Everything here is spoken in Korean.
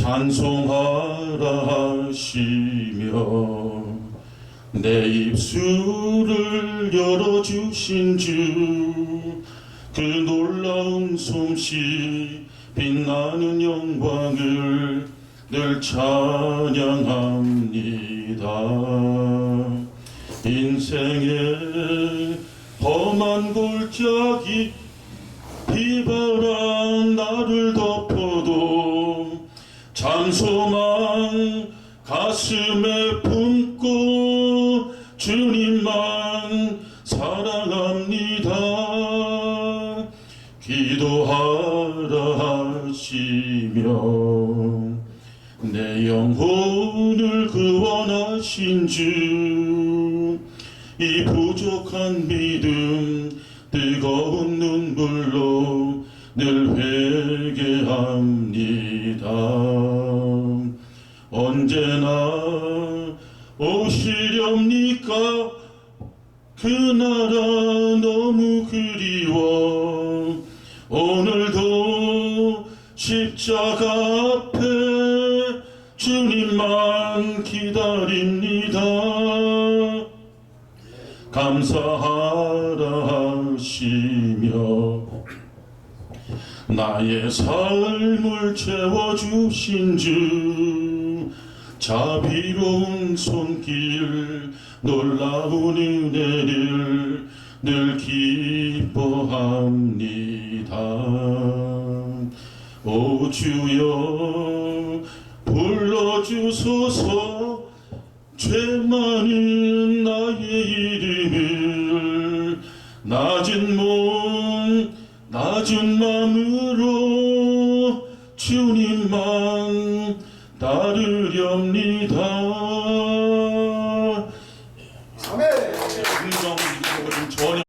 찬송하라 하시며 내 입술을 열어주신 주 그 놀라운 솜씨 빛나는 영광을 늘 찬양합니다. 인생의 험한 골짜기 비바람 나를 덮어도 잠소망 가슴에 품고 주님만 사랑합니다. 기도하라 하시며 내 영혼을 구원하신 주 이 부족한 믿음 뜨거운 눈물로 늘 회개합니다 언제나 오시렵니까? 그 나라 너무 그리워. 오늘도 십자가 앞에 주님만 기다립니다. 감사하라 하시며 나의 삶을 채워주신 주 자비로운 손길 놀라운 은혜를 늘 기뻐합니다. 오 주여 불러주소서. 죄 많은 나의 이름을 낮은 몸 낮은 마음으로 주님만 따르렵니다